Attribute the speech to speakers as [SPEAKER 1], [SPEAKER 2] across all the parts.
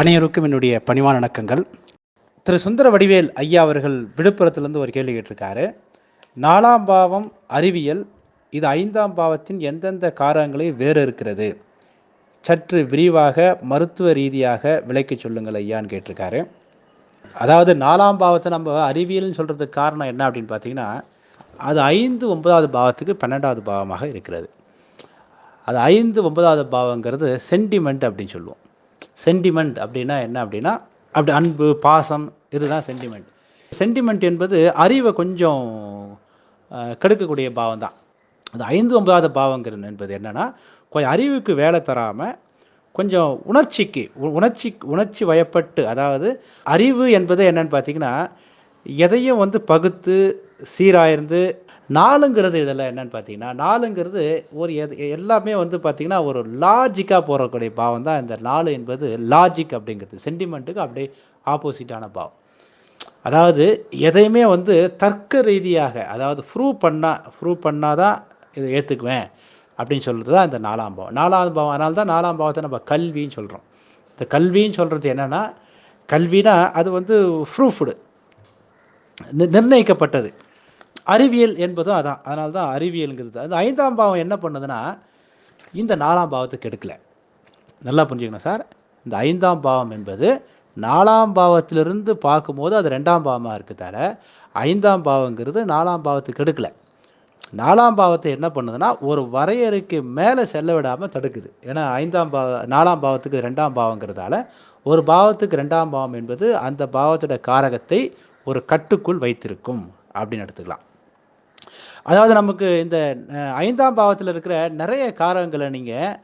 [SPEAKER 1] அனைவருக்கும் என்னுடைய பணிவான வணக்கங்கள். திரு சுந்தர வடிவேல் ஐயா அவர்கள் விழுப்புரத்துலேருந்து ஒரு கேள்வி கேட்டிருக்காரு. நாலாம் பாவம் அறிவியல் இது ஐந்தாம் பாவத்தின் எந்தெந்த காரங்களை வேறு இருக்கிறது சற்று விரிவாக மருத்துவ ரீதியாக விளக்கி சொல்லுங்கள் ஐயான்னு கேட்டிருக்காரு. அதாவது நாலாம் பாவத்தை நம்ம அறிவியல்னு சொல்கிறதுக்கு காரணம் என்ன அப்படின்னு பார்த்தீங்கன்னா அது ஐந்து ஒன்பதாவது பாவத்துக்கு பன்னெண்டாவது பாவமாக இருக்கிறது. அது ஐந்து ஒன்பதாவது பாவங்கிறது சென்டிமெண்ட் அப்படின்னு சொல்லுவோம். சென்டிமெண்ட் அப்படின்னா என்ன அப்படின்னா அப்படி அன்பு பாசம் இதுதான் சென்டிமெண்ட் சென்டிமெண்ட் என்பது அறிவை கொஞ்சம் கெடுக்கக்கூடிய பாவம் தான் அது ஐந்து ஒன்பதாவது பாவங்கிறது என்பது என்னென்னா கொஞ்சம் அறிவுக்கு வேலை தராமல் கொஞ்சம் உணர்ச்சிக்கு உணர்ச்சி உணர்ச்சி வயப்பட்டு அதாவது அறிவு என்பது என்னன்னு பார்த்தீங்கன்னா எதையும் வந்து பகுத்து சீராய்ந்து நாலுங்கிறது இதில் என்னன்னு பார்த்தீங்கன்னா நாலுங்கிறது ஒரு எது எல்லாமே வந்து பார்த்திங்கன்னா ஒரு லாஜிக்காக போகக்கூடிய பாவம் தான். இந்த நாலு என்பது லாஜிக் அப்படிங்கிறது. சென்டிமெண்ட்டுக்கு அப்படியே ஆப்போசிட்டான பாவம். அதாவது எதையுமே வந்து தர்க்க ரீதியாக அதாவது ப்ரூவ் பண்ணால் ப்ரூவ் பண்ணால் தான் இதை ஏற்றுக்குவேன் அப்படின்னு சொல்கிறது தான் இந்த நாலாம் பாவம். நாலாம் பாவம் அதனால தான் நாலாம் பாவத்தை நம்ம கல்வின்னு சொல்கிறோம் இந்த கல்வின்னு சொல்கிறது என்னென்னா கல்வினா அது வந்து ப்ரூஃப்டு நிர்ணயிக்கப்பட்டது. அறிவியல் என்பதும் அதான். அதனால தான் அறிவியலுங்கிறது. அது ஐந்தாம் பாவம் என்ன பண்ணுதுன்னா இந்த நாலாம் பாவத்துக்கு எடுக்கல. நல்லா புரிஞ்சுக்கணும் சார். இந்த ஐந்தாம் பாவம் என்பது நாலாம் பாவத்திலிருந்து பார்க்கும்போது அது ரெண்டாம் பாவமாக இருக்குதால ஐந்தாம் பாவங்கிறது நாலாம் பாவத்துக்கு எடுக்கல. நாலாம் பாவத்தை என்ன பண்ணுதுன்னா ஒரு வரையறைக்கு மேலே செல்ல விடாமல் தடுக்குது. ஏன்னா ஐந்தாம் பாவ நாலாம் பாவத்துக்கு ரெண்டாம் பாவங்கிறதால ஒரு பாவத்துக்கு ரெண்டாம் பாவம் என்பது அந்த பாவத்தோட காரகத்தை ஒரு கட்டுக்குள் வைத்திருக்கும். அப்படின்னு எடுத்துக்கலாம். அதாவது நமக்கு இந்த ஐந்தாம் பாவத்தில் இருக்கிற நிறைய காரகங்களை நீங்கள்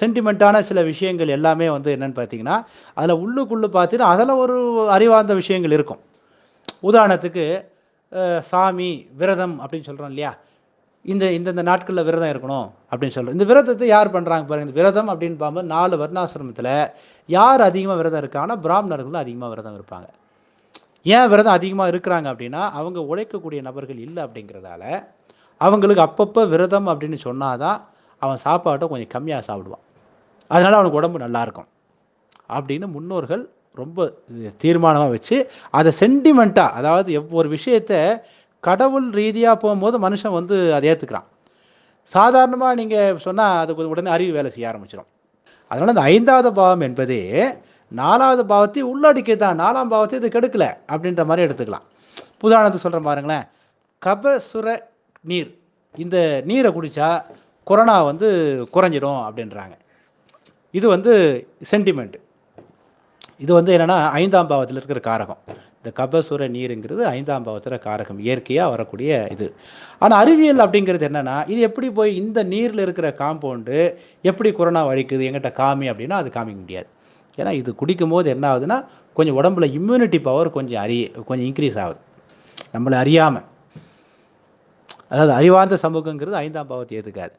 [SPEAKER 1] சென்டிமெண்ட்டான சில விஷயங்கள் எல்லாமே வந்து என்னென்னு பார்த்தீங்கன்னா அதில் உள்ளுக்குள்ளே பார்த்தீங்கன்னா அதில் ஒரு அறிவார்ந்த விஷயங்கள் இருக்கும். உதாரணத்துக்கு சாமி விரதம் அப்படின்னு சொல்கிறோம் இல்லையா? இந்த இந்தந்த நாட்களில் விரதம் இருக்கணும் அப்படின்னு சொல்கிறோம் இந்த விரதத்தை யார் பண்ணுறாங்க பாருங்க. இந்த விரதம் அப்படின்னு பார்க்கும்போது நாலு வர்ணாசிரமத்தில் யார் அதிகமாக விரதம் இருக்காங்கன்னா பிராமணர்கள் தான் அதிகமாக விரதம் இருப்பாங்க. ஏன் விரதம் அதிகமாக இருக்கிறாங்க அப்படின்னா அவங்க உழைக்கக்கூடிய நபர்கள் இல்லை அப்படிங்கிறதால அவங்களுக்கு அப்பப்போ விரதம் அப்படின்னு சொன்னாதான் அவன் சாப்பாட்டை கொஞ்சம் கம்மியாக சாப்பிடுவான். அதனால் அவனுக்கு உடம்பு நல்லாயிருக்கும் அப்படின்னு முன்னோர்கள் ரொம்ப தீர்மானமாக வச்சு அதை சென்டிமெண்ட்டாக அதாவது எவ் ஒரு விஷயத்தை கடவுள் ரீதியாக போகும்போது மனுஷன் வந்து அதை ஏற்றுக்கிறான் சாதாரணமாக நீங்கள் சொன்னால் அதுக்கு உடனே அறிவு வேலை செய்ய ஆரம்பிச்சிடும் அதனால் அந்த ஐந்தாவது பாவம் என்பதே நாலாவது பாவத்தை உள்ளடக்கி தான் நாலாம் பாவத்தை இது கெடுக்கல அப்படின்ற மாதிரி எடுத்துக்கலாம். உதாரணத்துக்கு சொல்கிறேன் பாருங்களேன். கபசுர நீர். இந்த நீரை குடித்தா கொரோனா வந்து குறைஞ்சிடும் அப்படின்றாங்க. இது வந்து சென்டிமெண்ட் இது வந்து என்னென்னா ஐந்தாம் பாவத்தில் இருக்கிற காரகம். இந்த கபசுர நீருங்கிறது ஐந்தாம் பாவத்தில் காரகம் இயற்கையாக வரக்கூடிய இது. ஆனால் அறிவியல் அப்படிங்கிறது என்னென்னா இது எப்படி போய் இந்த நீரில் இருக்கிற காம்பவுண்டு எப்படி கொரோனா அழிக்குது எங்கிட்ட காமி அப்படின்னா அது காமிக்க முடியாது. ஏன்னா இது குடிக்கும்போது என்ன ஆகுதுன்னா கொஞ்சம் உடம்புல இம்யூனிட்டி பவர் கொஞ்சம் அறி கொஞ்சம் இன்க்ரீஸ் ஆகுது. நம்மளை அறியாமல் அதாவது அறிவார்ந்த சமூகங்கிறது ஐந்தாம் பாவத்தை ஏற்றுக்காது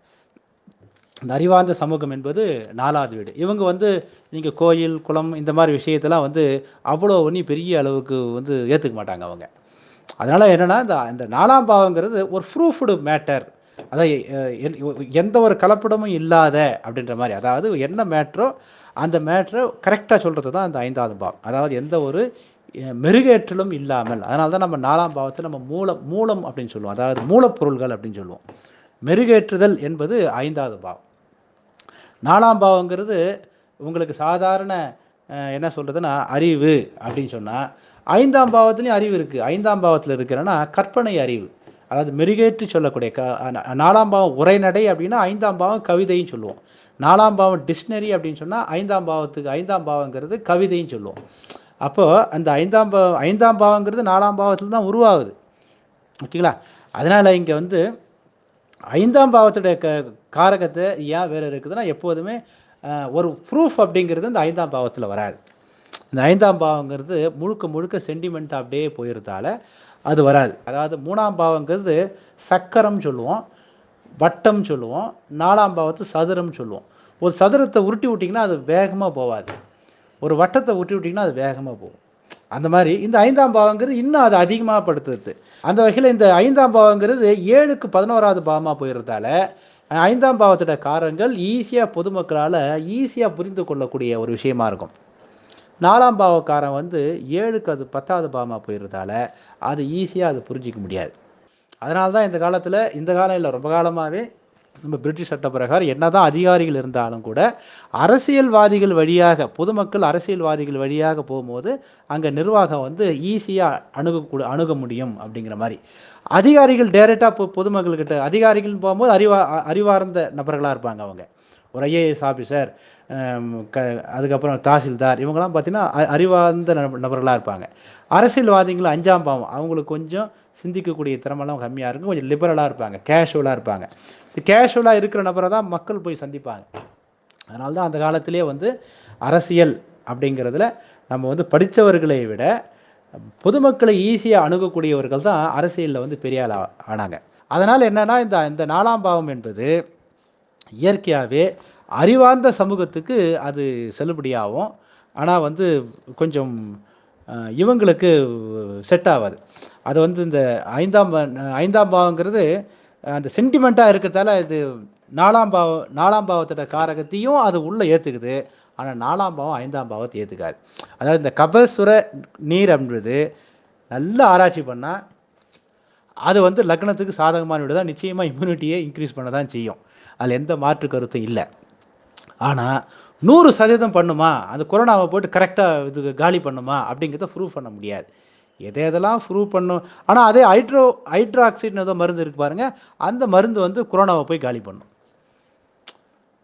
[SPEAKER 1] இந்த அறிவார்ந்த சமூகம் என்பது நாலாவது வீடு. இவங்க வந்து நீங்கள் கோயில் குளம் இந்த மாதிரி விஷயத்தெல்லாம் வந்து அவ்வளோ ஒன்றும் பெரிய அளவுக்கு வந்து ஏற்றுக்க மாட்டாங்க அவங்க. அதனால் என்னென்னா இந்த இந்த நாலாம் பாவங்கிறது ஒரு ப்ரூஃப்டு மேட்டர் அதாவது எல்- எந்த ஒரு கலப்படமும் இல்லாத அப்படின்ற மாதிரி. அதாவது என்ன மேட்ரோ அந்த மேட்ரை கரெக்டாக சொல்கிறது தான் அந்த ஐந்தாவது பாவம். அதாவது எந்த ஒரு மெருகேற்றலும் இல்லாமல் அதனால தான் நம்ம நாலாம் பாவத்தை நம்ம மூலம் மூலம் அப்படின்னு சொல்லுவோம். அதாவது மூலப்பொருள்கள் அப்படின்னு சொல்லுவோம். மெருகேற்றுதல் என்பது ஐந்தாவது பாவம். நாலாம் பாவங்கிறது உங்களுக்கு சாதாரண என்ன சொல்கிறதுன்னா அறிவு அப்படின்னு சொன்னால் ஐந்தாம் பாவத்துலேயும் அறிவு இருக்குது ஐந்தாம் பாவத்தில் இருக்கிறன்னா கற்பனை அறிவு. அதாவது மெருகேற்றி சொல்லக்கூடிய க நாலாம் பாவம் உரைநடை அப்படின்னா ஐந்தாம் பாவம் கவிதைன்னு சொல்லுவோம். நாலாம் பாவம் டிக்ஷனரி அப்படின்னு சொன்னால் ஐந்தாம் பாவத்துக்கு ஐந்தாம் பாவங்கிறது கவிதைன்னு சொல்லுவோம். அப்போது அந்த ஐந்தாம் பாவம் ஐந்தாம் பாவங்கிறது நாலாம் பாவத்தில் தான் உருவாகுது. ஓகேங்களா? அதனால் இங்கே வந்து ஐந்தாம் பாவத்துடைய க காரகத்தை ஏன் வேறு இருக்குதுன்னா எப்போதுமே ஒரு ப்ரூஃப் அப்படிங்கிறது இந்த ஐந்தாம் பாவத்தில் வராது. இந்த ஐந்தாம் பாவங்கிறது முழுக்க முழுக்க சென்டிமெண்ட் அப்படியே போயிருந்தால அது வராது. அதாவது மூணாம் பாவங்கிறது சக்கரம் சொல்லுவோம். வட்டம் சொல்லுவோம் நாலாம் பாவத்து சதுரம் சொல்லுவோம். ஒரு சதுரத்தை உருட்டி விட்டிங்கன்னா அது வேகமாக போகாது ஒரு வட்டத்தை உருட்டி விட்டிங்கன்னா அது வேகமாக போகும். அந்த மாதிரி இந்த ஐந்தாம் பாவங்கிறது இன்னும் அதை அதிகமாக படுத்துறது அந்த வகையில் இந்த ஐந்தாம் பாவங்கிறது ஏழுக்கு பதினோராவது பாவமாக போயிருந்தால ஐந்தாம் பாவத்தோட காரங்கள் ஈஸியாக பொதுமக்களால் ஈஸியாக புரிந்து கொள்ளக்கூடிய ஒரு விஷயமா இருக்கும். நாலாம் பாவக்காரன் வந்து ஏழுக்கு அது பத்தாவது பாவமாக போயிடுறதால அது ஈஸியாக அது புரிஞ்சிக்க முடியாது. அதனால தான் இந்த காலத்தில் இந்த காலம் இல்லை ரொம்ப காலமாகவே நம்ம பிரிட்டிஷ் சட்ட பிரகாரம் என்னதான் அதிகாரிகள் இருந்தாலும் கூட அரசியல்வாதிகள் வழியாக பொதுமக்கள் அரசியல்வாதிகள் வழியாக போகும்போது அங்கே நிர்வாகம் வந்து ஈஸியாக அணுகக்கூட அணுக முடியும் அப்படிங்கிற மாதிரி. அதிகாரிகள் டைரெக்டாக பொ பொதுமக்கள்கிட்ட அதிகாரிகள் போகும்போது அறிவா அறிவார்ந்த நபர்களாக இருப்பாங்க அவங்க. ஒரு ஐஏஎஸ் ஆஃபீஸர் க அதுக்கப்புறம் தாசில்தார் இவங்கெல்லாம் பார்த்தீங்கன்னா அ- அறிவார்ந்த நபர்களாக இருப்பாங்க. அரசியல்வாதிகள் அஞ்சாம் பாவம் அவங்களுக்கு கொஞ்சம் சிந்திக்கக்கூடிய திறமெல்லாம் கம்மியாக இருக்கும். கொஞ்சம் லிபரலாக இருப்பாங்க கேஷுவலாக இருப்பாங்க. கேஷுவலாக இருக்கிற நபரை தான் மக்கள் போய் சந்திப்பாங்க. அதனால தான் அந்த காலத்திலே வந்து அரசியல் அப்படிங்கிறதுல நம்ம வந்து படித்தவர்களை விட பொதுமக்களை ஈஸியாக அணுகக்கூடியவர்கள் தான் அரசியலில் வந்து பெரிய ஆள் ஆனாங்க. அதனால் என்னன்னா இந்த இந்த நாலாம் பாவம் என்பது இயற்கையாகவே அறிவார்ந்த சமூகத்துக்கு அது செல்லுபடியாகும். ஆனால் வந்து கொஞ்சம் இவங்களுக்கு செட் ஆகாது. அது வந்து இந்த ஐந்தாம் ஐந்தாம் பாவங்கிறது அந்த சென்டிமெண்ட்டாக இருக்கிறதால இது நாலாம் பாவம் நாலாம் பாவத்தோட காரகத்தையும் அது உள்ளே ஏற்றுக்குது ஆனால் நாலாம் பாவம் ஐந்தாம் பாவத்தை ஏற்றுக்காது அதாவது இந்த கபசுர நீர் அப்படின்றது நல்ல ஆராய்ச்சி பண்ணால் அது வந்து லக்னத்துக்கு சாதகமான விட தான். நிச்சயமாக இம்யூனிட்டியை இன்க்ரீஸ் பண்ண தான் செய்யும். அதில் எந்த மாற்று கருத்தும் இல்லை. ஆனால் நூறு சதவீதம் பண்ணுமா? அந்த கொரோனாவை போட்டு கரெக்டாக இது காலி பண்ணுமா? அப்படிங்கிறத ப்ரூவ் பண்ண முடியாது. எதை எதெல்லாம் ப்ரூவ் பண்ணும்? ஆனால் அதே ஹைட்ரோ ஹைட்ராக்சிட்னு ஏதோ மருந்து இருக்கு பாருங்கள் அந்த மருந்து வந்து கொரோனாவை போய் காலி பண்ணும்.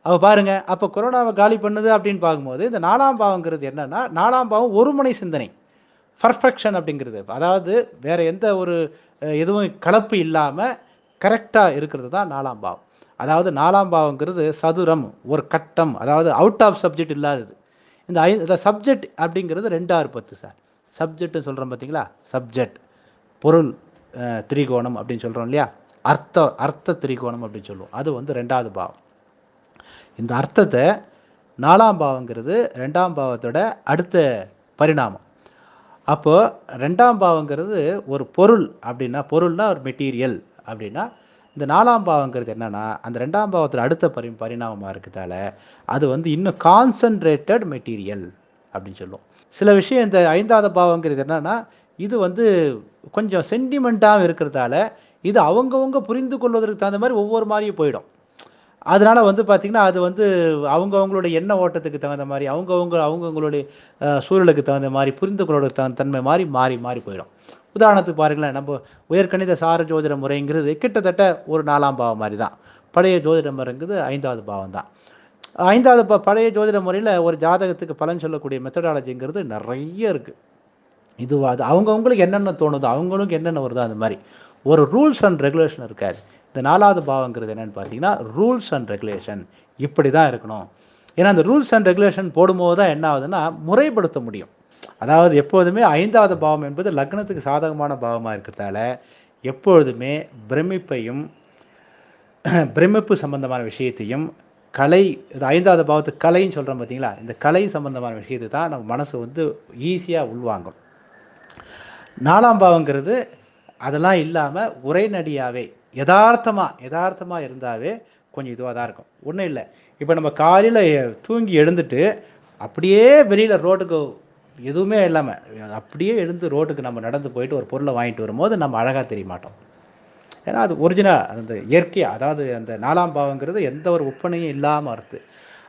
[SPEAKER 1] அப்போ பாருங்கள் அப்போ கொரோனாவை காலி பண்ணுது அப்படின்னு பார்க்கும்போது இந்த நாலாம் பாவங்கிறது என்னென்னா நாலாம் பாவம் ஒருமுனை சிந்தனை. பர்ஃபெக்ஷன் அப்படிங்கிறது. அதாவது வேறு எந்த ஒரு எதுவும் கலப்பு இல்லாமல் கரெக்டாக இருக்கிறது தான் நாலாம் பாவம். அதாவது நாலாம் பாவங்கிறது சதுரம் ஒரு கட்டம் அதாவது அவுட் ஆஃப் சப்ஜெக்ட் இல்லாதது. இந்த ஐ இந்த சப்ஜெக்ட் அப்படிங்கிறது ரெண்டாறு பத்து சார் சப்ஜெக்ட்னு சொல்கிறோம் பார்த்தீங்களா சப்ஜெக்ட் பொருள் திரிகோணம் அப்படின்னு சொல்கிறோம் இல்லையா? அர்த்த அர்த்த திரிகோணம் அப்படின்னு சொல்லுவோம். அது வந்து ரெண்டாவது பாவம். இந்த அர்த்தத்தை நாலாம் பாவங்கிறது ரெண்டாம் பாவத்தோட அடுத்த பரிணாமம். அப்போது ரெண்டாம் பாவங்கிறது ஒரு பொருள் அப்படின்னா பொருள்னா ஒரு மெட்டீரியல் அப்படின்னா இந்த நாலாம் பாவங்கிறது என்னென்னா அந்த ரெண்டாம் பாவத்தில் அடுத்த பரி பரிணாமமாக இருக்கிறதால அது வந்து இன்னும் கான்சன்ட்ரேட்டட் மெட்டீரியல் அப்படின்னு சொல்லுவோம் சில விஷயம் இந்த ஐந்தாவது பாவங்கிறது என்னென்னா இது வந்து கொஞ்சம் சென்டிமெண்ட்டாகவும் இருக்கிறதால இது அவங்கவுங்க புரிந்து கொள்வதற்கு தகுந்த மாதிரி ஒவ்வொரு மாதிரியும் போயிடும். அதனால் வந்து பார்த்திங்கன்னா அது வந்து அவங்கவுங்களுடைய எண்ண ஓட்டத்துக்கு தகுந்த மாதிரி அவங்கவுங்க அவங்கவுங்களுடைய சூழலுக்கு தகுந்த மாதிரி புரிந்து கொள்வதற்கு தகுந்த தன்மை மாதிரி மாறி மாறி போயிடும். உதாரணத்துக்கு பாருங்களேன் நம்ம உயர்கணித சார ஜோதிட முறைங்கிறது கிட்டத்தட்ட ஒரு நாலாம் பாவம் மாதிரி தான் பழைய ஜோதிட முறைங்கிறது ஐந்தாவது பாவம் தான் ஐந்தாவது ப பழைய ஜோதிட முறையில் ஒரு ஜாதகத்துக்கு பலன் சொல்லக்கூடிய மெத்தடாலஜிங்கிறது நிறைய இருக்குது இதுவாக அது அவங்கவுங்களுக்கு என்னென்ன தோணுதோ அவங்களுக்கு என்னென்ன வருதோ அந்த மாதிரி. ஒரு ரூல்ஸ் அண்ட் ரெகுலேஷன் இருக்காது. இந்த நாலாவது பாவங்கிறது என்னென்னு பார்த்தீங்கன்னா ரூல்ஸ் அண்ட் ரெகுலேஷன் இப்படி தான் இருக்கணும். ஏன்னா அந்த ரூல்ஸ் அண்ட் ரெகுலேஷன் போடும்போது தான் என்ன ஆகுதுன்னா முறைப்படுத்த முடியும். அதாவது எப்போதுமே ஐந்தாவது பாவம் என்பது லக்னத்துக்கு சாதகமான பாவமாக இருக்கிறதால எப்பொழுதுமே பிரமிப்பையும் பிரமிப்பு சம்பந்தமான விஷயத்தையும் கலை இது ஐந்தாவது பாவத்துக்கு கலைன்னு சொல்கிறோம் பார்த்தீங்களா இந்த கலை சம்பந்தமான விஷயத்தை தான் நம்ம மனசு வந்து ஈஸியாக உள்வாங்கும். நாலாம் பாவங்கிறது அதெல்லாம் இல்லாமல் உரைநடியாகவே யதார்த்தமாக யதார்த்தமாக இருந்தாவே கொஞ்சம் இதுவாக தான் இருக்கும். ஒன்றும் இல்லை. இப்போ நம்ம காலையில் தூங்கி எழுந்துட்டு அப்படியே வெளியில் ரோட்டுக்கு எதுவுமே இல்லாமல் அப்படியே எழுந்து ரோட்டுக்கு நம்ம நடந்து போயிட்டு ஒரு பொருளை வாங்கிட்டு வரும்போது நம்ம அழகாக தெரிய மாட்டோம். ஏன்னா அது ஒரிஜினல் அந்த இயற்கையாக அதாவது அந்த நாலாம் பாவங்கிறது எந்த ஒரு ஒப்பனையும் இல்லாமல் இருக்குது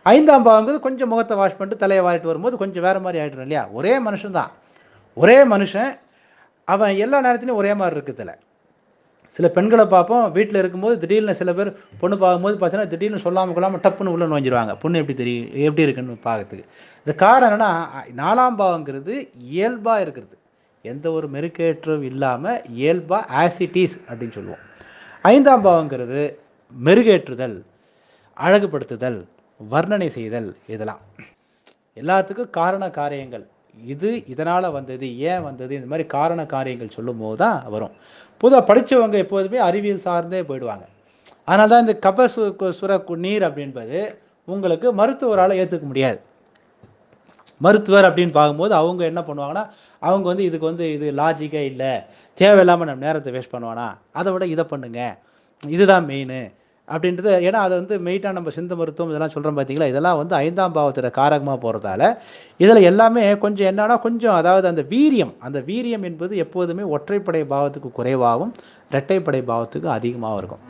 [SPEAKER 1] ஐந்தாம் பாவங்கிறது கொஞ்சம் முகத்தை வாஷ் பண்ணிட்டு தலையை வாரிட்டு வரும்போது கொஞ்சம் வேறு மாதிரி ஆகிடும் இல்லையா? ஒரே மனுஷன் தான் ஒரே மனுஷன் அவன் எல்லா நேரத்துலையும் ஒரே மாதிரி இருக்குதுல. சில பெண்களை பார்ப்போம் வீட்டில் இருக்கும்போது திடீர்னு சில பேர் பொண்ணு பார்க்கும்போது பார்த்தீங்கன்னா திடீர்னு சொல்லாமல் கொள்ளாமல் டப்புன்னு உள்ள நுழைஞ்சிருவாங்க. பொண்ணு எப்படி தெரியும் எப்படி இருக்குன்னு பார்க்கறதுக்கு. இந்த காரணம் என்னன்னா நாலாம் பாவங்கிறது இயல்பாக இருக்கிறது. எந்த ஒரு மெருக்கேற்றம் இல்லாமல் இயல்பாக ஆசிட்டிஸ் அப்படின்னு சொல்லுவோம். ஐந்தாம் பாவங்கிறது மெருகேற்றுதல் அழகுபடுத்துதல் வர்ணனை செய்தல் இதெல்லாம். எல்லாத்துக்கும் காரண காரியங்கள். இது இதனால் வந்தது ஏன் வந்தது இந்த மாதிரி காரண காரியங்கள் சொல்லும் போது தான் வரும். பொதுவாக படித்தவங்க எப்போதுமே அறிவியல் சார்ந்தே போயிடுவாங்க. அதனால தான் இந்த கப சு சுர நீர் அப்படின்பது உங்களுக்கு மருத்துவரால் ஏற்றுக்க முடியாது. மருத்துவர் அப்படின்னு பார்க்கும்போது அவங்க என்ன பண்ணுவாங்கன்னா அவங்க வந்து இதுக்கு வந்து இது லாஜிக்கே இல்லை. தேவையில்லாமல் நம்ம நேரத்தை வேஸ்ட் பண்ணுவானா? அதை விட இதை பண்ணுங்க. இதுதான் மெயின் அப்படின்றது ஏன்னா அதை வந்து மெயிட்டாக நம்ம சிந்த மருத்துவம் இதெல்லாம் சொல்கிறோம் பார்த்தீங்களா இதெல்லாம் வந்து ஐந்தாம் பாவத்தில் காரகமாக போகிறதால இதில் எல்லாமே கொஞ்சம் என்னன்னா கொஞ்சம் அதாவது அந்த வீரியம் அந்த வீரியம் என்பது எப்போதுமே ஒற்றைப்படை பாவத்துக்கு குறைவாகவும் இரட்டைப்படை பாவத்துக்கு அதிகமாகவும் இருக்கும்.